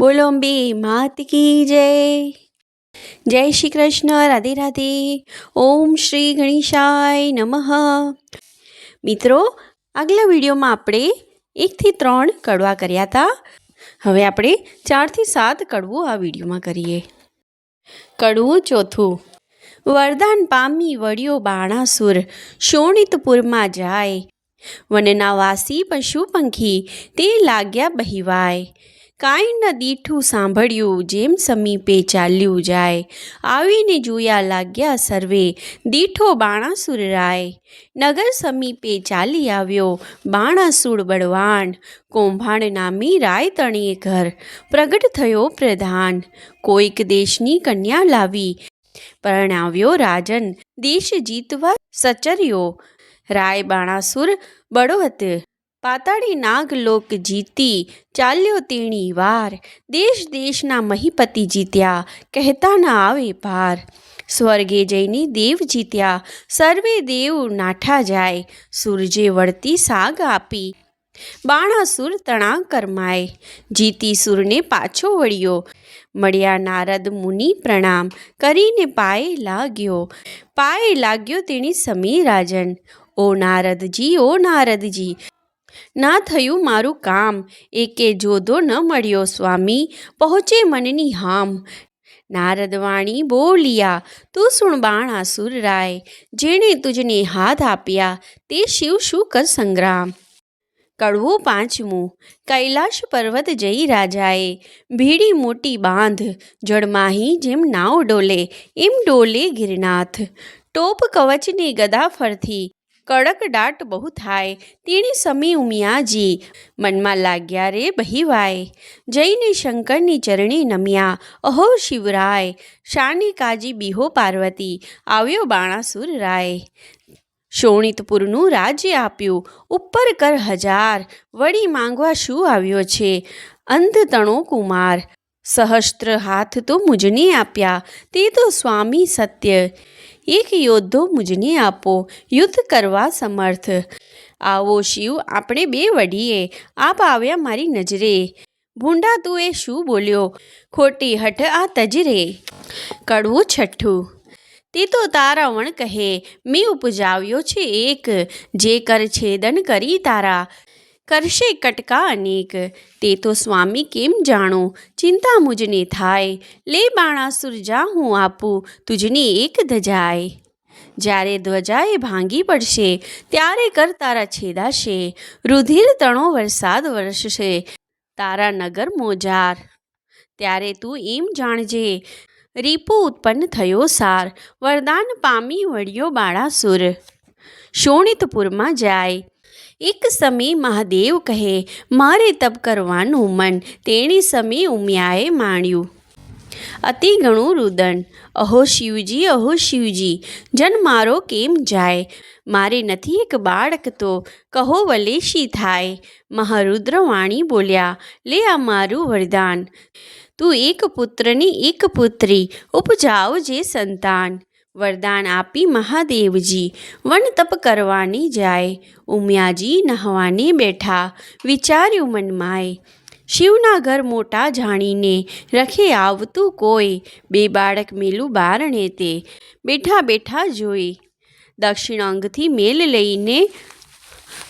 બોલો અંબી, માત કી જય. જય શ્રી કૃષ્ણ, રાધે રાધે. ઓમ શ્રી ગણેશાય નમઃ. મિત્રો, આગલા વિડીયોમાં આપણે એકથી ત્રણ કડવા કર્યા હતા. હવે આપણે ચારથી સાત કડવું આ વિડીયોમાં કરીએ. કડવું ચોથું. વરદાન પામી વળ્યો બાણાસુર, શોણિતપુરમાં જાય. વનના વાસી પશુ પંખી, તે લાગ્યા બહિવાય. કાંઈ ન દીઠું સાંભળ્યું, જેમ સમીપે ચાલ્યું જાય. આવીને જોયા લાગ્યા સર્વે, દીઠો બાણાસુર રાય. નગર સમીપે ચાલી આવ્યો, બાણાસુર બળવાન. કૌભાંડ નામી રાય તણીએ ઘર. પ્રગટ થયો પ્રધાન. કોઈક દેશની કન્યા લાવી. પરણાવ્યો રાજન. દેશ જીતવા સચર્યો. રાય બાણાસુર બળવત. પાતાળી નાગ લોક જીતી ચાલ્યો તેણી વાર. દેશ દેશના મહીપતિ જીત્યા કહેતા ના આવે પાર સ્વર્ગે જઈને દેવ જીત્યા, સર્વે દેવ નાઠા જાય. સૂરજે વળતી સાગ આપી બાણાસુર તણા કરમાય. જીતી સુરને પાછો વળ્યો, મળ્યા નારદ મુનિ પ્રણામ. કરીને પાયે લાગ્યો પાયે લાગ્યો તેણી સમી રાજન ઓ નારદજી ઓ નારદજી ના થયું મારું કામ. એકે જોધો ન મળ્યો સ્વામી. પહોંચે મનની હામ. નારદવાણી બોલિયા, તું સુણ બાણાસુર રાય જેણે તુજને હાથ આપ્યા, તે શિવ શું કર સંગ્રામ? કડવું પાંચમું, કૈલાશ પર્વત જઈ રાજાએ. ભીડી મોટી બાંધ, જળમાહી જેમ નાવ ડોલે. એમ ડોલે ગિરનાથ. ટોપ કવચની ગદા ફરથી. કડક દાટ બહુ થાય. તેણી સમી ઉમિયાજી. મનમાં લાગ્યા રે બહીવાય. જઈને શંકરની ચરણે નમ્યા. અહો શિવરાય. શાની કાજી બિહો પાર્વતી. આવ્યો બાણાસુર રાય. શોણિતપુરનું રાજ્ય આપ્યું. ઉપર કર હજાર. વળી માંગવા શું આવ્યો છે? અંધ તણો કુમાર. સહસ્ત્ર હાથ તો મુજને આપ્યા. તે તો સ્વામી સત્ય. એક યોદ્ધો મુજને આપો, યુદ્ધ કરવા સમર્થ. આવો શિવ, આપણે બે વડીએ, આપ આવ્યા મારી નજરે. ભૂંડા તું એ શું બોલ્યો? ખોટી હઠ આ તજરે. કડવું છઠ્ઠું. તે તો તારા વણ કહે, મેં ઉપજાવ્યો છે એક, જે કર છેદન કરી તારા. કરશે કટકા અનેક. તે તો સ્વામી કેમ જાણો? ચિંતા મુજને થાય. લે બાણાસુર જા હું આપું. તુજને એક ધજાય. જ્યારે ધ્વજાએ ભાંગી પડશે, ત્યારે કર તારા છેદાશે. રુધિર તણો વરસાદ વરસશે. તારા નગર મોજાર. ત્યારે તું એમ જાણજે, રીપુ ઉત્પન્ન થયો સાર. વરદાન પામી વળ્યો બાળાસુર. શોણિતપુરમાં જાય. એક સમય મહાદેવ કહે, મારે તપ કરવાનું મન. તેણી સમય ઉમિયાએ માણ્યું. અતિ ઘણું રુદન. અહો શિવજી અહો શિવજી, જન મારો કેમ જાય? મારે નથી એક બાળક તો, કહો વલેશી થાય? મહારુદ્ર વાણી બોલ્યા, લે આ મારું વરદાન. તું એક પુત્રની એક પુત્રી ઉપજાવજે સંતાન. વરદાન આપી મહાદેવજી વન તપ કરવાની જાય ઉમિયાજી નહવાને બેઠા વિચાર્યું મનમાય શિવના ઘર મોટા જાણીને રખે આવતું કોઈ બે બાળક મેલું બારણે તે બેઠા બેઠા જોઈ દક્ષિણ અંગથી મેલ લઈને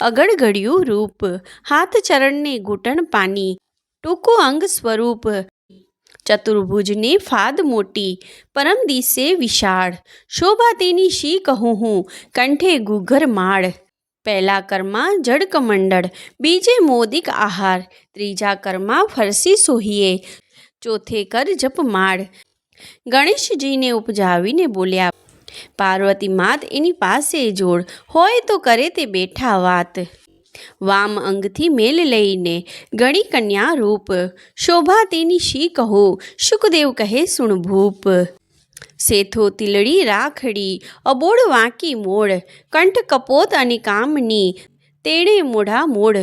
અગળ ઘડ્યું રૂપ હાથ ચરણને ઘૂંટણ પાની ટૂંકું અંગ સ્વરૂપ ચતુર્ભુજને ફાદ મોટી, પરમ દિશે વિશાળ. શોભા તેની શી કહું હું? કંઠે ગુઘર માળ. પહેલા કર્મા જડકમંડળ બીજે મોદિક આહાર, ત્રીજા કર્મા ફરસી સોહીએ. ચોથે કર જપમાળ ગણેશજીને ઉપજાવીને બોલ્યા, પાર્વતી માત એની પાસે જોડ, હોય તો કરે તે બેઠા વાત. વામ અંગથી મેલ લઈને ગણી કન્યા રૂપ, શોભા તેની શી કહો? સુખદેવ કહે સુણભૂપ સેથો તિલડી રાખડી, અબોળ વાંકી મોડ કંઠ કપોત અને કામની, તેણે મોઢા મોડ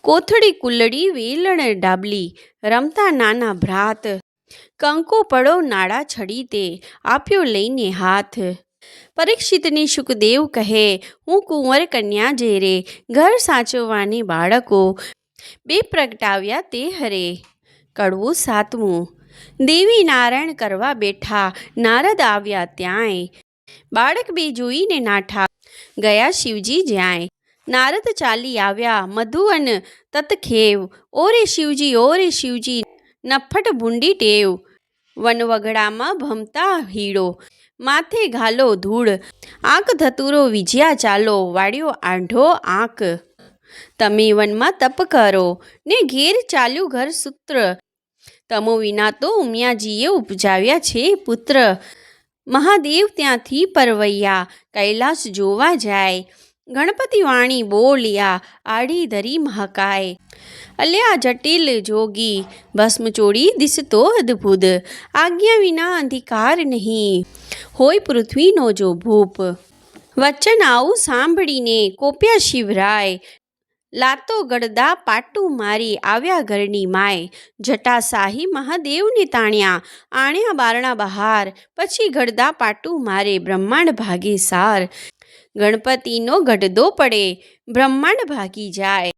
કોથળી કુલડી વેલણ ડાબલી, રમતા નાના ભ્રાત. કંકો પડો નાડા છડી તે, આપ્યો લઈને હાથ. પરીક્ષિતને સુખદેવ કહે, હું કુંવર કન્યા જેરે, ઘર સાચવવાની બાળકો, બે પ્રગટાવ્યા તે હરે, કડવું સાતમું, દેવી નારાયણ કરવા બેઠા, નારદ આવ્યા ત્યાંય, બાળક બે જોઈને નાઠા, ગયા શિવજી જ્યાંય, નારદ ચાલી આવ્યા, મધુવન તતખેવ, ઓરે શિવજી ઓરે શિવજી, નફટ ભૂંડી ટેવ, વનવગડામાં ભમતા હીડો માથે ઘાલો ધૂળ આંક ધતુરો વિજ્યા ચાલો, વાળ્યો આંઢો આંક. તમે વનમાં તપ કરો, ને ઘેર ચાલ્યું ઘર સૂત્ર. તમો વિના તો ઉમિયાજીએ ઉપજાવ્યા છે પુત્ર. મહાદેવ ત્યાંથી પરવૈયા, કૈલાસ જોવા જાય. ગણપતિ વાણી બોલ્યા, આડી ધરી મહાકાય. અલ્યા, જટિલ જોગી ભસ્મ ચોડી દિસતો અદ્ભુત. આજ્ઞા વિના અંધિકાર નહીં. હોય પૃથ્વીનો જો ભૂપ. વચન આવું સાંભળીને કોપ્યા શિવરાય. લાતો ગડદા પાટું મારી આવ્યા ઘરની માય. જટાશાહી મહાદેવને તાણ્યા. આણ્યા બારણા બહાર. પછી ગડદા પાટું મારે બ્રહ્માંડ ભાગે સાર. ગણપતિનો ગઢદો પડે, બ્રહ્માંડ ભાગી જાય.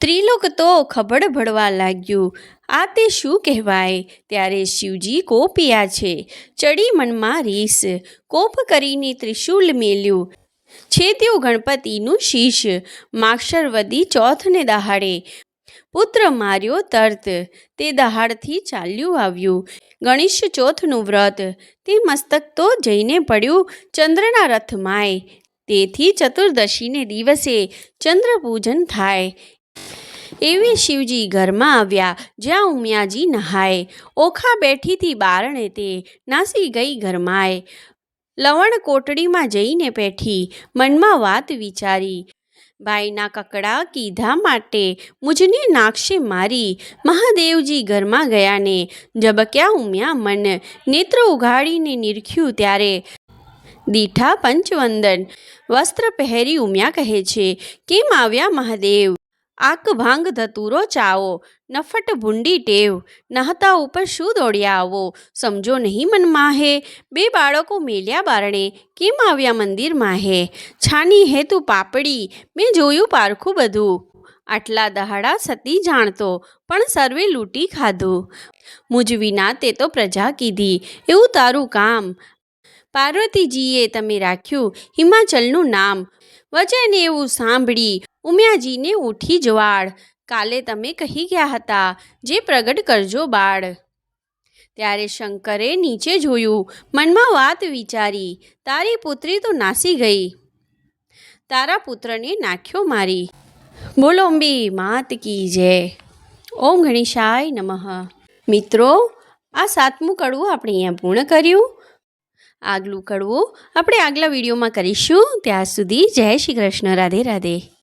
ત્રિલોક તો ખબડ ભળવા લાગ્યું. આ તે શું કહેવાય? ત્યારે શિવજી કોપિયા છે. ચડી મનમાં રીસ. કોપ કરીને ત્રિશૂલ મેલ્યું. છે તેઓ ગણપતિનું શીશ. માક્ષરવદી ચોથને દહાડે. પુત્ર માર્યો તર્ત. તે દહાડથી ચાલ્યું આવ્યું. ગણેશ ચોથનું વ્રત. તે મસ્તક તો જઈને પડ્યું. ચંદ્રના રથમાય. તેથી ચતુર્દશીને દિવસે ચંદ્રપૂજન થાય. એવી શિવજી ઘરમાં આવ્યા, જ્યાં ઉમિયાજી નહાય. ઓખા બેઠીથી બારણે તે નાસી ગઈ ઘરમાંય લવણ કોટડીમાં જઈને બેઠી, મનમાં વાત વિચારી. ભાઈના કકડા કીધા માટે મુજને નાખશે મારી. મહાદેવજી ઘરમાં ગયાને, જબક્યા ઉમ્યા મન નેત્ર ઉઘાડીને નિરખ્યું ત્યારે દીઠા પંચવંદન. વસ્ત્ર પહેરી ઉમ્યા કહે છે, કેમ આવ્યા મહાદેવ? આક ભાંગ ધતુરો ચાવો, નફટ ભૂંડી ટેવ. નહતા ઉપર શું દોડ્યા આવો? સમજો નહીં મનમાં હે બે બાળકો મેલ્યા બારણે, કેમ આવ્યા મંદિરમાં હે છાની હે તું પાપડી, મેં જોયું પારખું બધું. આટલા દહાડા સતી જાણતો, પણ સર્વે લૂંટી ખાધું. મુજ વિના તે તો પ્રજા કીધી. એવું તારું કામ. પાર્વતીજીએ તમે રાખ્યું હિમાચલનું નામ. વચન એવું સાંભળી ઉમિયાજીને ઉઠી જવાળ. કાલે તમે કહી ગયા હતા, જે પ્રગટ કરજો બાળ. ત્યારે શંકરે નીચે જોયું, મનમાં વાત વિચારી, તારી પુત્રી તો નાસી ગઈ. તારા પુત્રને નાખ્યો મારી. બોલો અંબી, માત કી જય. ઓમ ગણેશાય નમઃ. મિત્રો, આ સાતમું કડવું આપણે અહીંયા પૂર્ણ કર્યું. આગલું કડવું આપણે આગલા વિડીયોમાં કરીશું. ત્યાં સુધી જય શ્રી કૃષ્ણ. રાધે રાધે.